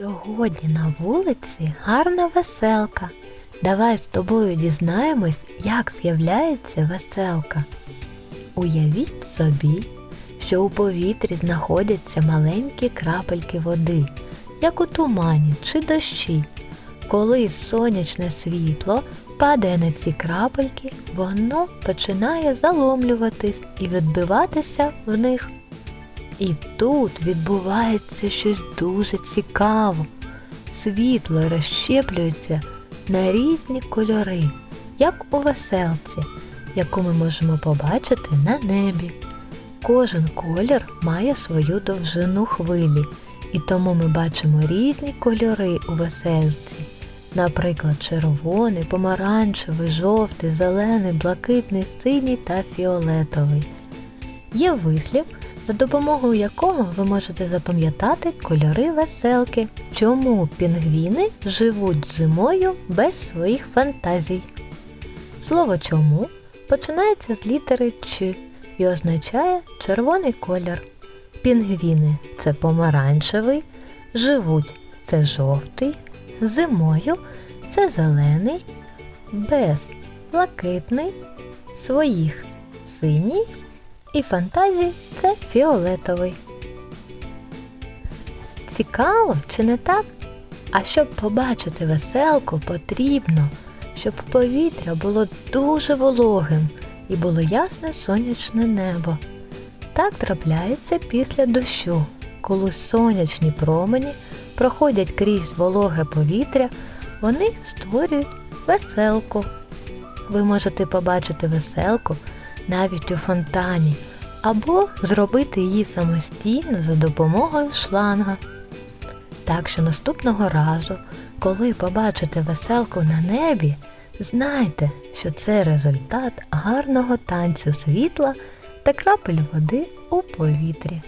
Сьогодні на вулиці гарна веселка. Давай з тобою дізнаємось, як з'являється веселка. Уявіть собі, що у повітрі знаходяться маленькі крапельки води, як у тумані чи дощі. Коли сонячне світло падає на ці крапельки, воно починає заломлюватись і відбиватися в них. І тут відбувається щось дуже цікаво. Світло розщеплюється на різні кольори, як у веселці, яку ми можемо побачити на небі. Кожен колір має свою довжину хвилі, і тому ми бачимо різні кольори у весельці. Наприклад, червоний, помаранчевий, жовтий, зелений, блакитний, синій та фіолетовий. Є вислів, за допомогою якого ви можете запам'ятати кольори веселки. Чому пінгвіни живуть зимою без своїх фантазій? Слово чому починається з літери Ч і означає червоний колір. Пінгвіни це помаранчевий, живуть це жовтий, зимою це зелений, без блакитний, своїх синій і фантазій це фіолетовий. Цікаво, чи не так? А щоб побачити веселку, потрібно, щоб повітря було дуже вологим і було ясне сонячне небо. Так трапляється після дощу, коли сонячні промені проходять крізь вологе повітря, вони створюють веселку. Ви можете побачити веселку навіть у фонтані, або зробити її самостійно за допомогою шланга. Так що наступного разу, коли побачите веселку на небі, знайте, що це результат гарного танцю світла та крапель води у повітрі.